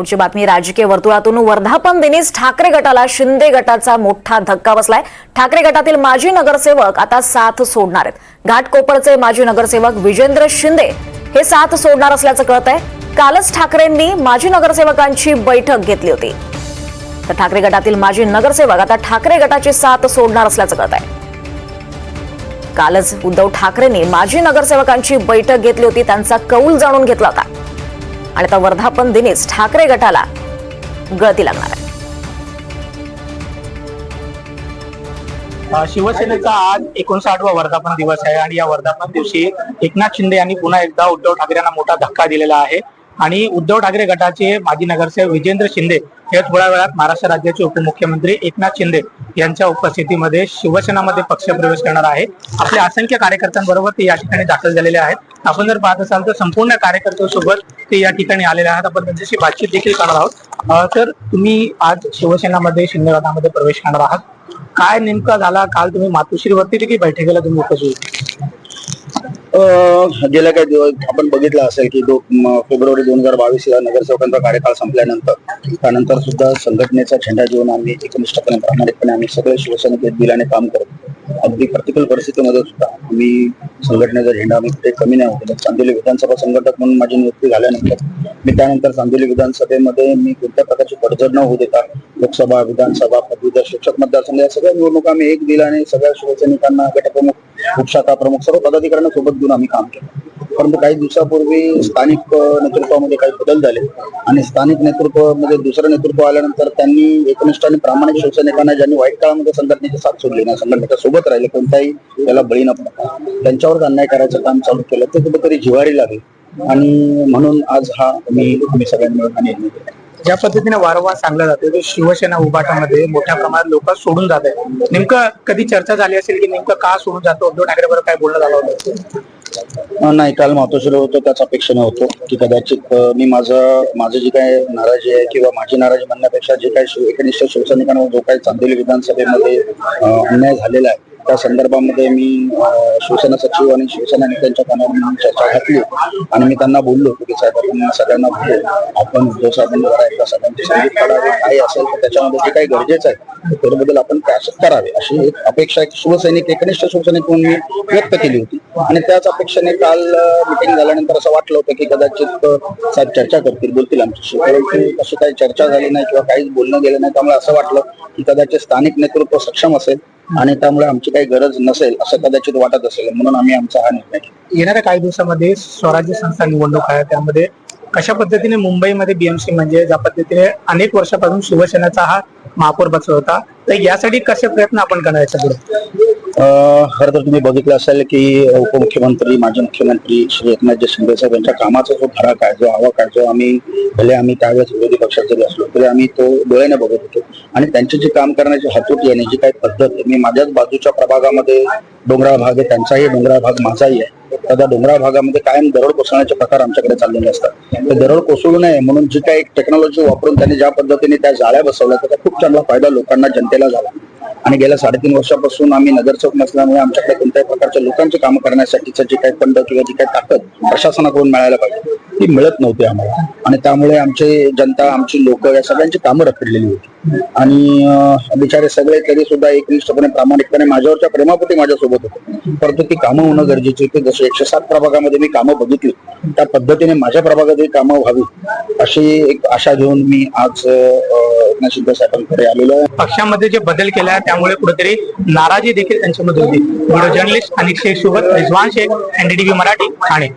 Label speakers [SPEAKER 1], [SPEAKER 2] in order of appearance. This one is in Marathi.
[SPEAKER 1] पुढची बातमी राजकीय वर्तुळातून वर्धापन दिनीच ठाकरे गटाला शिंदे गटाचा मोठा धक्का बसलाय. ठाकरे गटातील माजी नगरसेवक आता साथ सोडणार आहेत. घाटकोपरचे माजी नगरसेवक विजेंद्र शिंदे हे साथ सोडणार असल्याचं कळत आहे कालच ठाकरेंनी माजी नगरसेवकांची बैठक घेतली होती. तर ठाकरे गटातील माजी नगरसेवक आता ठाकरे गटाची साथ सोडणार असल्याचं कळत आहे कालच उद्धव ठाकरेंनी माजी नगरसेवकांची बैठक घेतली होती त्यांचा कौल जाणून घेतला होता. आणि आता वर्धापन दिनीच ठाकरे गटाला गळती लागणार आहे.
[SPEAKER 2] शिवसेनेचा आज एकोणसाठवा वर्धापन दिवस आहे आणि या वर्धापन दिवशी एकनाथ शिंदे यांनी पुन्हा एकदा उद्धव ठाकरे यांना मोठा धक्का दिलेला आहे. आणि उद्धव ठाकरे गटाचे माजी नगरसेवक विजेंद्र शिंदे हे थोड्या वेळात महाराष्ट्र राज्याचे उपमुख्यमंत्री एकनाथ शिंदे यांच्या उपस्थितीमध्ये शिवसेनामध्ये पक्षप्रवेश करणार आहे. आपल्या असंख्य कार्यकर्त्यांबरोबर ते या ठिकाणी दाखल झालेले आहेत. आपण जर पाहत असाल तर संपूर्ण कार्यकर्त्यांसोबत ते या ठिकाणी आलेले आहेत. आपण त्यांच्याशी बातचीत देखील करणार आहोत. तर तुम्ही आज शिवसेनामध्ये शिंदे गटामध्ये प्रवेश करणार आहात. काय नेमका झाला? काल तुम्ही मातोश्रीवरती देखील बैठकीला तुम्ही उपस्थित
[SPEAKER 3] गेल्या काही दिवस आपण बघितलं असेल की दो फेब्रुवारी दोन हजार बावीस या नगरसेवकांचा कार्यकाळ संपल्यानंतर त्यानंतर सुद्धा संघटनेचा झेंडा घेऊन आम्ही एकनिष्ठपणे प्रामाणिकपणे आम्ही सगळे शिवसेनेत एक दिलाने काम करतो अगदी प्रतिकूल परिस्थितीमध्ये सुद्धा आम्ही संघटनेचा झेंडा आम्ही कुठे कमी नाही होतो. चांदिवली विधानसभा संघटक म्हणून माझी नियुक्ती झाल्यानंतर मी त्यानंतर चांदिवली विधानसभेमध्ये मी कोणत्या प्रकारची पडझड न होऊ देता लोकसभा विधानसभा पदवीधर शिक्षक मतदारसंघ या सगळ्या निवडणुका आम्ही एक दिलाने सगळ्या शिवसैनिकांना गटप्रमुख उपशाखा प्रमुख सर्व पदाधिकाऱ्यांना सोबत घेऊन आम्ही काम केलं. परंतु काही दिवसापूर्वी स्थानिक नेतृत्वामध्ये काही बदल झाले. आणि स्थानिक नेतृत्वामध्ये म्हणजे दुसरं नेतृत्व आल्यानंतर त्यांनी एकनिष्ठ आणि प्रामाणिक शिवसैनिकांना ज्यांनी वाईट काळामध्ये संघटनेची साथ सोडली नाही संघटनेच्या सोबत राहिले कोणताही त्याला बळी न पडता. त्यांच्यावर अन्याय करायचं काम चालू केलं ते कुठेतरी जिवारी लागेल. आणि म्हणून आज हा मी तुम्ही सगळ्यांनी मिळून निर्णय
[SPEAKER 2] ज्या पद्धतीने वारंवार सांगलं जातं की शिवसेना उभाटामध्ये मोठ्या प्रमाणात लोक सोडून जात आहेत. नेमकं कधी चर्चा झाली असेल की नेमकं का सोडून जातो? उद्धव ठाकरे बरोबर काय बोलणं झालं होतं?
[SPEAKER 3] नाही काल मातोश्री होतो त्याच अपेक्षेने होतो की कदाचित मी माझं माझं जी काही नाराजी आहे किंवा माझी नाराजी म्हणण्यापेक्षा जे काही एकनिष्ठ शिवसैनिकांना जो काही चांदोली विधानसभेमध्ये अन्याय झालेला आहे त्या संदर्भामध्ये मी शिवसेना सचिव आणि शिवसेना नेत्यांच्या कानावर म्हणून चर्चा घातली. आणि मी त्यांना बोललो की साहेब आपण सगळ्यांना बोलू. आपण उद्धव साहेबांवर करायचा सगळ्यांची संगीत काढावे काही असेल तर त्याच्यामध्ये जे काही गरजेचं आहे त्याबद्दल आपण प्रयास करावे. अशी एक अपेक्षा एक शिवसैनिक एकनिष्ठ शिवसैनिक म्हणून मी व्यक्त केली होती. आणि त्याच अपेक्षेने काल मिटिंग झाल्यानंतर असं वाटलं होतं की कदाचित साहेब चर्चा करतील बोलतील आमच्याशी. परंतु तशी काही चर्चा झाली नाही किंवा काहीच बोलणं गेलं नाही. त्यामुळे असं वाटलं की कदाचित स्थानिक नेतृत्व सक्षम असेल आणि त्यामुळे आमची काही गरज नसेल असं कदाचित वाटत असेल म्हणून आम्ही आमचा हा निर्णय
[SPEAKER 2] येणाऱ्या काही दिवसामध्ये स्वराज्य संस्था निवडणूक आहे त्यामध्ये कशा पद्धतीने मुंबईमध्ये बीएमसी म्हणजे ज्या पद्धतीने अनेक वर्षापासून शिवसेनेचा हा महापौर बसत होता तर यासाठी कसे प्रयत्न आपण करायचे पुढे
[SPEAKER 3] खरं तर तुम्ही बघितलं असेल की उपमुख्यमंत्री माजी मुख्यमंत्री श्री एकनाथजी शिंदे साहेब यांच्या कामाचा जो फरक आहे जो आवक आहे जो आम्ही भले आम्ही त्यावेळेस विरोधी पक्षात जरी असलो तरी आम्ही तो डोळ्याने बघत होतो. आणि त्यांची जी काम करण्याची हातोटी आणि जी काही पद्धत आहे मी माझ्याच बाजूच्या प्रभागामध्ये डोंगराळ भाग आहे त्यांचाही डोंगराळ भाग माझाही आहे. तर त्या डोंगराळ भागामध्ये कायम दरड कोसळण्याचे प्रकार आमच्याकडे चाललेले असतात. ते दरड कोसळू नये म्हणून जी काही टेक्नॉलॉजी वापरून त्यांनी ज्या पद्धतीने त्या जाळ्या बसवल्या त्याचा खूप चांगला फायदा लोकांना जनतेला झाला. आणि गेल्या साडेतीन वर्षापासून आम्ही नगरचौक नसल्यामुळे आमच्याकडे कोणत्याही प्रकारच्या लोकांचे काम करण्यासाठीचं जे काही फंड किंवा जी काही ताकद प्रशासनाकडून मिळायला पाहिजे ती मिळत नव्हती आम्हाला. आणि त्यामुळे आमचे जनता आमची लोक या सगळ्यांची कामं रखडलेली होती. आणि बिचारे सगळे तरी सुद्धा एकनिष्ठपणे प्रामाणिकपणे माझ्यावरच्या प्रेमापोटी माझ्यासोबत होते. परंतु ती कामं होणं गरजेची होती. जसं एकशे सात प्रभागामध्ये मी कामं बघितली त्या पद्धतीने माझ्या प्रभागातही कामं व्हावी अशी एक आशा घेऊन मी आज एकनाथ शिंदे साहेबांकडे आलेलो आहे.
[SPEAKER 2] पक्षामध्ये जे बदल केला त्यामुळे कुठेतरी नाराजी देखील त्यांच्यामध्ये होती. व्हिडिओ जर्नलिस्ट अनिक शेख सोबत रिजवान शेख एनडीटीव्ही मराठी ठाणे.